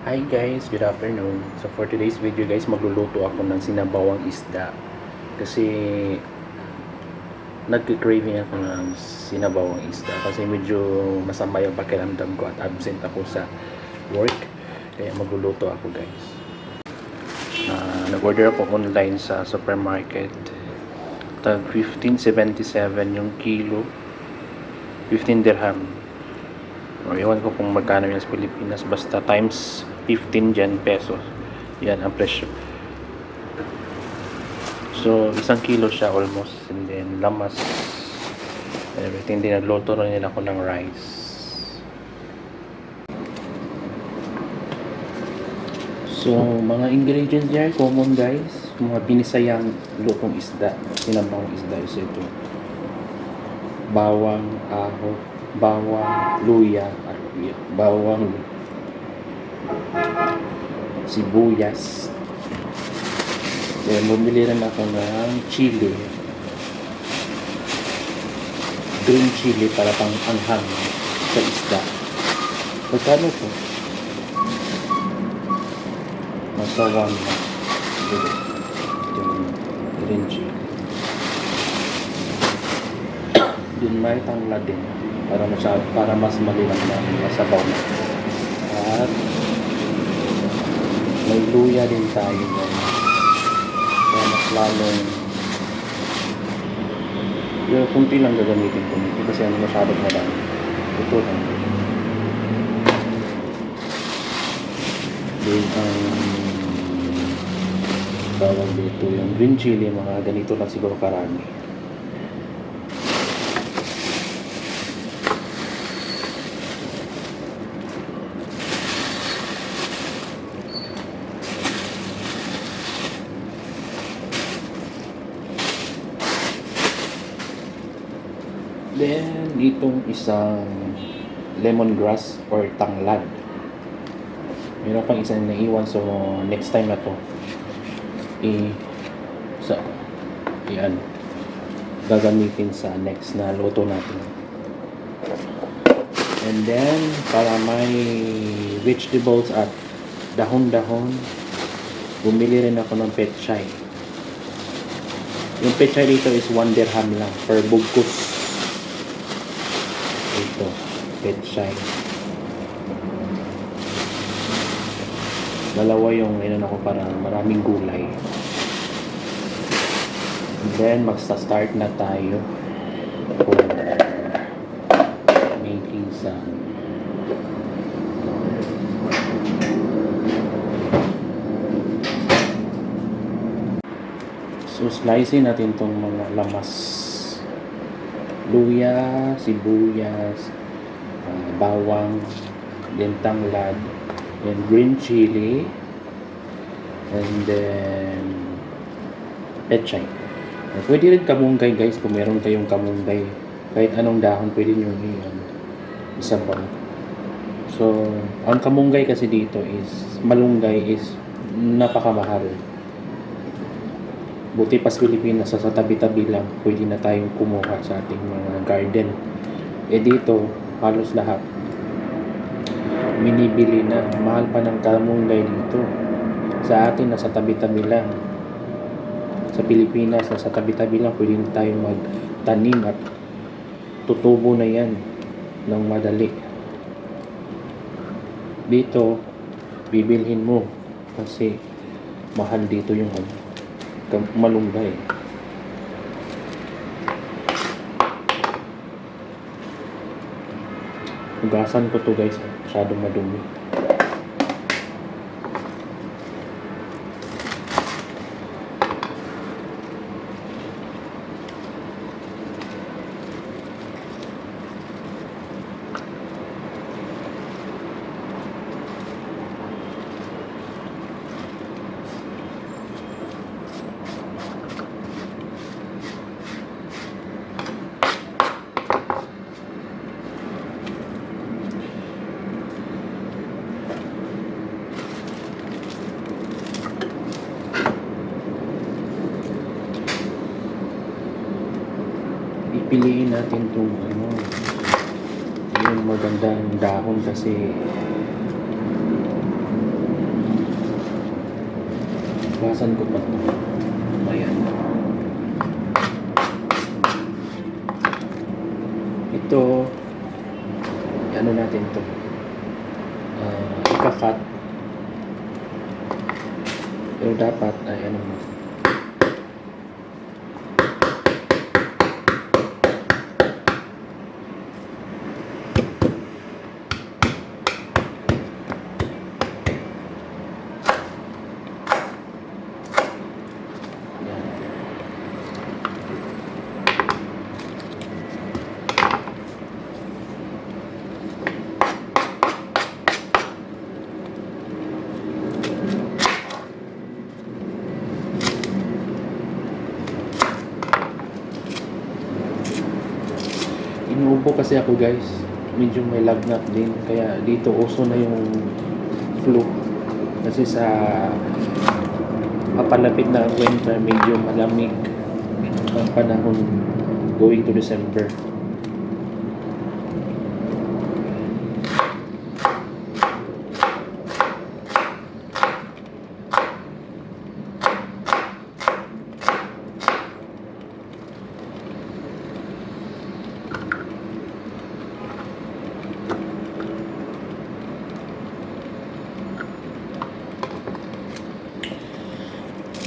Hi guys, good afternoon. So for today's video guys, magluluto ako ng sinabawang isda. Kasi nagki-craving ako ng sinabawang isda kasi medyo masama yung pakiramdam ko at absent ako sa work. Kaya magluluto ako guys. Ah, nag-order ako online sa supermarket. Tag 15.77 yung kilo. 15 dirham. O, ewan ko kung magkano yan sa Pilipinas. Basta times 15 dyan pesos. Yan ang presyo. So, isang kilo siya almost. And then, lamas. and Everything. Din nagluto na nila ako ng rice. So, mga ingredients dyan, common guys. Mga binisayang lutong isda. Sinabawang isda is ito. Bawang, aho, bawang, luya, at bawang, sibuyas. Then, bumili rin ako ng chili. Green chili para pang anghang sa isda. Magkano po? Nasa one na. Green chili. Din may tangla din para masyado, para mas malinang na masabaw na. At may luya din tayo guys. Kaya mas lalong yung kunti lang gagamitin ko nito kasi ano masyadong madami. Ito lang. Then ang tawag dito yung green chili mga ganito lang siguro karami. Then, itong isang lemongrass or tanglad. Meron pang isang naiwan so next time na to i sa yan gagamitin sa next na luto natin. And then, para may vegetables at dahon-dahon, bumili rin ako ng petchay. Yung petchay dito is 1 dirham lang per bugkos. Ito, petchay. Dalawa yung inan ako para maraming gulay. And then, magsa-start na tayo for making some So, slicein natin tong mga lamas. Luya, sibuyas, ah, bawang, then tanglad, then green chili, and then pechay. Uh, Pwede rin kamunggay guys kung meron kayong kamunggay. Kahit anong dahon pwede nyo i- ano, isabaw. So, ang kamunggay kasi dito is, malunggay is napakamahal. Buti pa sa Pilipinas, sa tabi-tabi lang, pwede na tayong kumuha sa ating mga garden. Eh dito, halos lahat. Minibili na. Mahal pa ng kamunggay dito. Sa atin, nasa tabi-tabi lang. Sa Pilipinas, nasa tabi-tabi lang, pwede na tayong magtanim at tutubo na yan ng madali. Dito, bibilhin mo kasi mahal dito yung ano, kam- malunggay. Hugasan ko to guys, masyadong madumi. piliin natin itong ano, yung magandang dahon kasi Basan ko pa ito. Ayan. Ito, ano natin ito? Ah, uh, ikakat. Pero dapat, ay ano mo, kasi ako guys. Medyo may lagnat din. Kaya dito uso na yung flu. Kasi sa papalapit na winter, medyo malamig ang panahon going to December.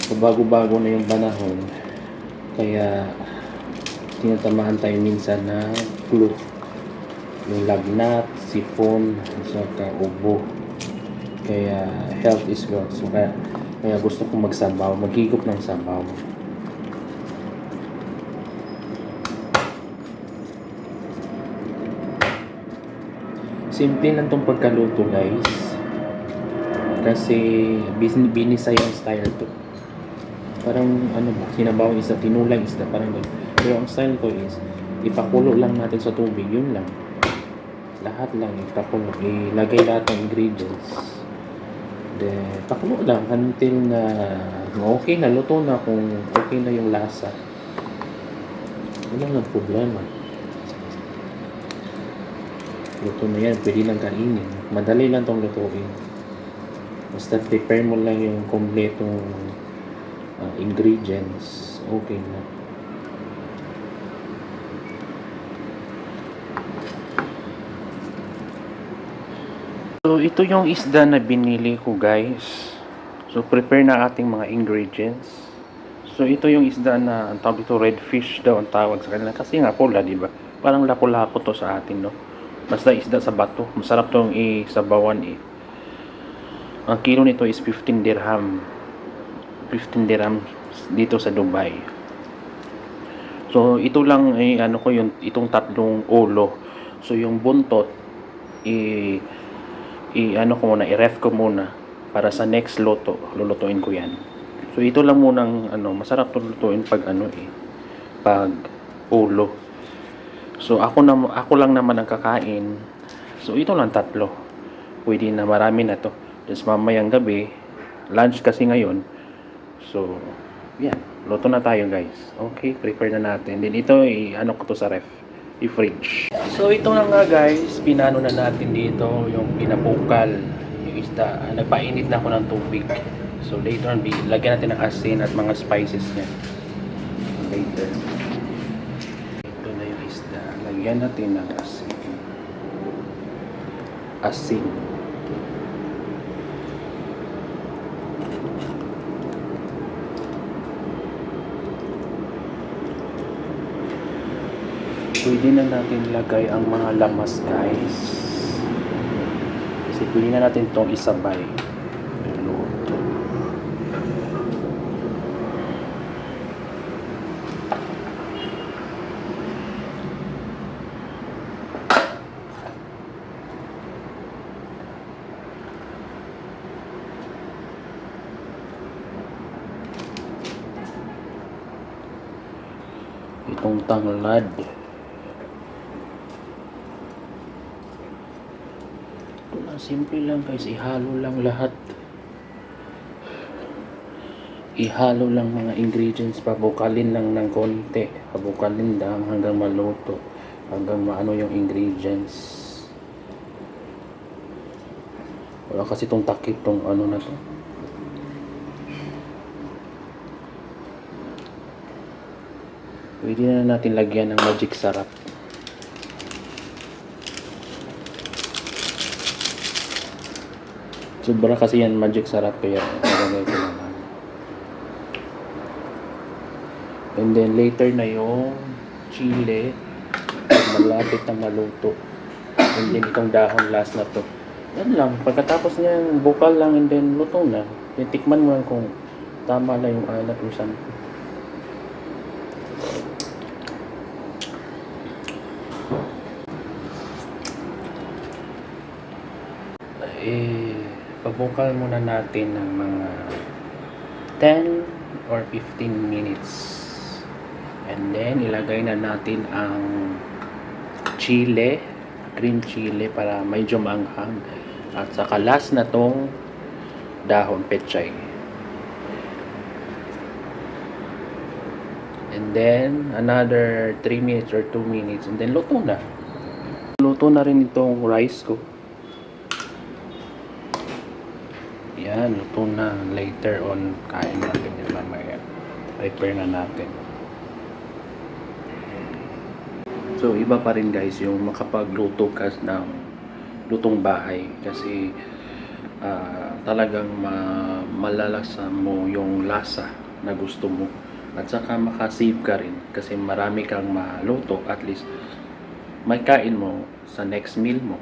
So, bago-bago na yung panahon. Kaya, tinatamaan tayo minsan na flu. Yung lagnat, sipon, saka ubo. Kaya, health is wealth. So, kaya, kaya gusto kong magsabaw, magigop ng sabaw. Simple lang tong pagkaluto guys. Kasi ang style to. Parang ano ba, sinabawang isda, tinulang isda, parang ganun. Pero ang style ko is, ipakulo lang natin sa tubig, yun lang. Lahat lang, ipakulo. Ilagay lahat ng ingredients. Then, pakulo lang until na okay na, luto na kung okay na yung lasa. Wala nang problema. Luto na yan, pwede lang kainin. Madali lang tong lutuin. Basta prepare mo lang yung kompletong uh, ingredients, okay na. So, ito yung isda na binili ko, guys. So, prepare na ating mga ingredients. So, ito yung isda na, ang tawag ito, redfish daw ang tawag sa kanila. Kasi nga, pula, di ba? Parang lapo-lapo to sa atin, no? Basta isda sa bato. Masarap tong isabawan, eh. Ang kilo nito is 15 dirham. 15 dirham dito sa Dubai. So, ito lang ay ano ko yung itong tatlong ulo. So, yung buntot i i ano ko muna, i-ref ko muna para sa next luto. Lulutuin ko 'yan. So, ito lang munang ano, masarap to lutuin pag ano eh pag ulo. So, ako na ako lang naman ang kakain. So, ito lang tatlo. Pwede na marami na to. Tapos mamayang gabi, lunch kasi ngayon. So, yan. Luto na tayo guys. Okay, prepare na natin. Then ito, i- ano ko to sa ref. I-fridge. So, ito na nga guys. Pinano na natin dito yung pinapukal. Yung isda. Ah, Nagpainit na ako ng tubig. So, later on, lagyan natin ng asin at mga spices niya. Later. Ito na yung isda. Lagyan natin ng asin. Asin. Pwede na natin lagay ang mga lamas guys. Kasi pwede na natin itong isabay. Luto. Itong tanglad simple lang guys. Ihalo lang lahat. Ihalo lang mga ingredients. Pabukalin lang ng konti. Pabukalin lang hanggang maluto. Hanggang maano yung ingredients. Wala kasi tong takip tong ano na to. Pwede na natin lagyan ng magic sarap. Sobra kasi yan magic sarap kaya nalagay ko lang. And then later na yung chile malapit na maluto. And then itong dahon last na to. Yan lang. Pagkatapos niyan, bukal lang and then luto na. Then tikman mo lang kung tama na yung alat mo sa eh, pabukal muna natin ng mga 10 or 15 minutes. And then, ilagay na natin ang chile, green chile para medyo maanghang. At saka last na tong dahon pechay. And then, another 3 minutes or 2 minutes. And then, luto na. Luto na rin itong rice ko. Yan, luto na. Later on, kain natin yan mamaya. Prepare na natin. So, iba pa rin guys yung makapagluto ka ng lutong bahay. Kasi, ah, talagang ma malalasa mo yung lasa na gusto mo. At saka makasave ka rin kasi marami kang maluto at least may kain mo sa next meal mo.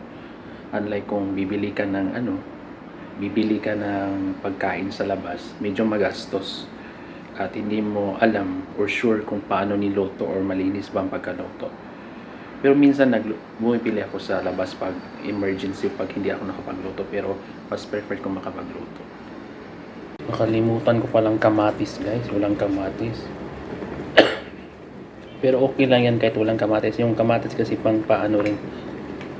Unlike kung bibili ka ng ano, bibili ka ng pagkain sa labas, medyo magastos at hindi mo alam or sure kung paano niluto or malinis ba ang pagkaluto. Pero minsan nag bumipili ako sa labas pag emergency pag hindi ako nakapagluto pero mas prefer ko makapagluto. Nakalimutan ko palang kamatis guys, walang kamatis. pero okay lang yan kahit walang kamatis. Yung kamatis kasi pang paano rin,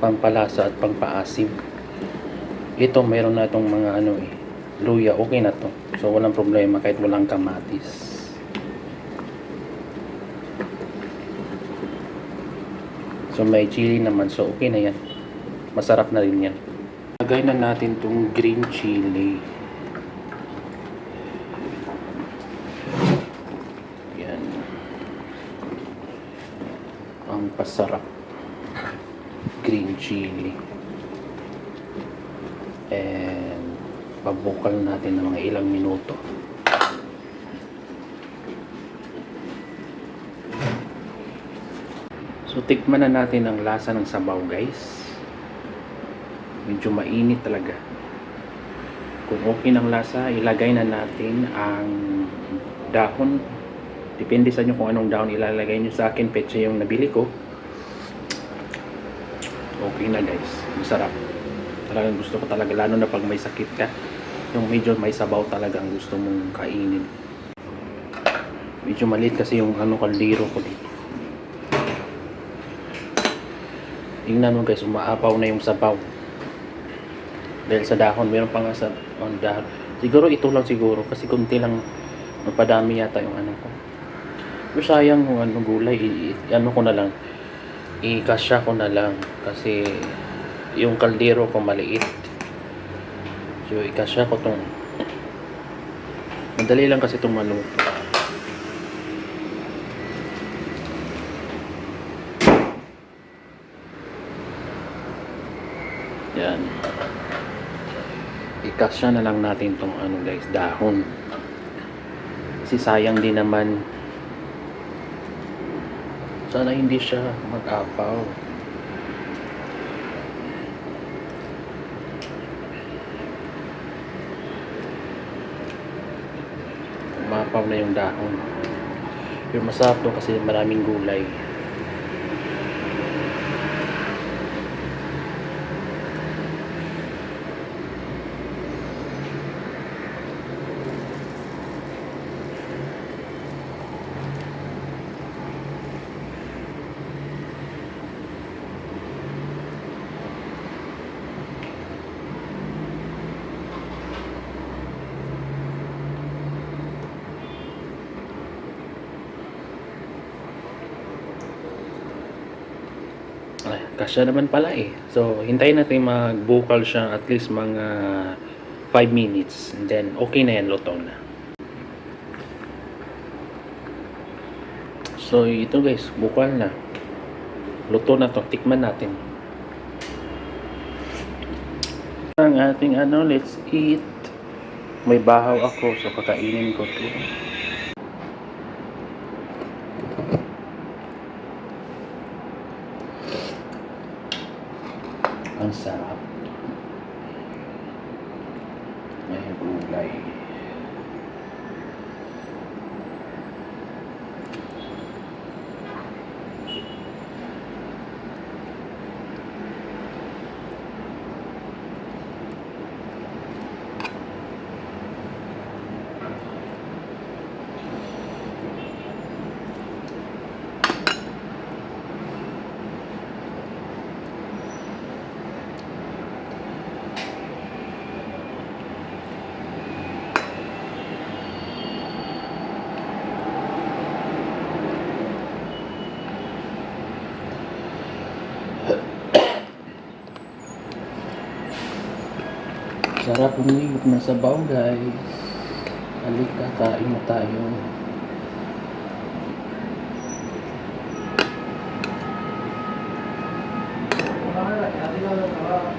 pampalasa at pang paasim. Ito mayroon na itong mga ano eh, luya, okay na to. So walang problema kahit walang kamatis. So may chili naman, so okay na yan. Masarap na rin yan. Lagay na natin itong green chili. Yan. Ang pasarap. Green chili. And pabukal natin ng mga ilang minuto. So tikman na natin ang lasa ng sabaw guys. Medyo mainit talaga. Kung okay ng lasa, ilagay na natin ang dahon. Depende sa inyo kung anong dahon ilalagay nyo sa akin. Petsa yung nabili ko. Okay na guys. Masarap. Talagang gusto ko talaga. Lalo na pag may sakit ka. Yung medyo may sabaw talaga ang gusto mong kainin. Medyo maliit kasi yung ano kaldero ko dito. Tingnan mo guys, umaapaw na yung sabaw. Dahil sa dahon, meron pa nga sa on dahon. Siguro ito lang siguro kasi kunti lang napadami yata yung ano ko. Pero sayang kung ano gulay, ano ko na lang. Ikasya ko na lang kasi yung kaldero ko maliit. So ikasya ko tong Madali lang kasi itong maluto. Yan. Ikasya na lang natin tong ano guys, dahon. Kasi sayang din naman. Sana hindi siya mag-apaw. Umapaw na yung dahon. Pero masarap to kasi maraming gulay. Ay, kasya naman pala eh. So, hintayin natin mag-vocal siya at least mga 5 minutes. And then, okay na yan, luto na. So ito guys, bukal na. Luto na to, tikman natin. Ang ating ano, let's eat. May bahaw ako, so kakainin ko to. Ang sarap. May gulay. Sarap umiyot na sabaw guys. Halika, kain na tayo. Sarap.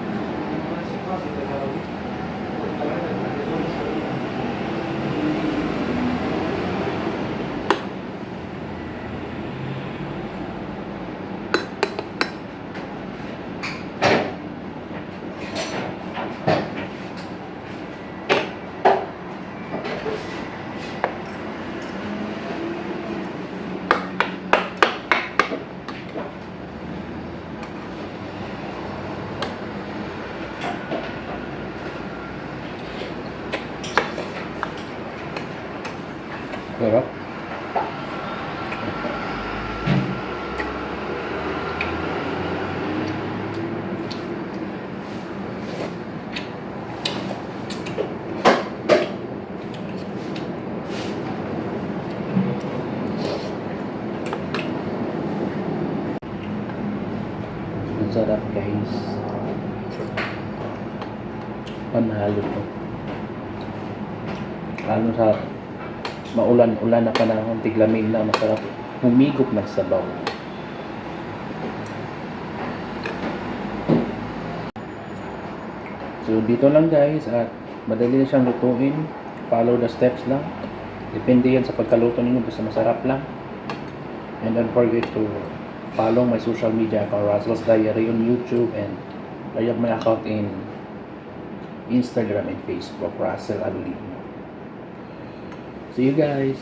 Ang sarap guys. Panalo to. Lalo sa maulan-ulan na panahon, tiglamig na, masarap humigop ng sabaw. So dito lang guys at madali na siyang lutuin. Follow the steps lang. Depende yan sa pagkaluto ninyo basta masarap lang. And don't forget to follow my social media account Russell's Diary on YouTube and I have my account in Instagram and Facebook Russell Aluligno. See you guys.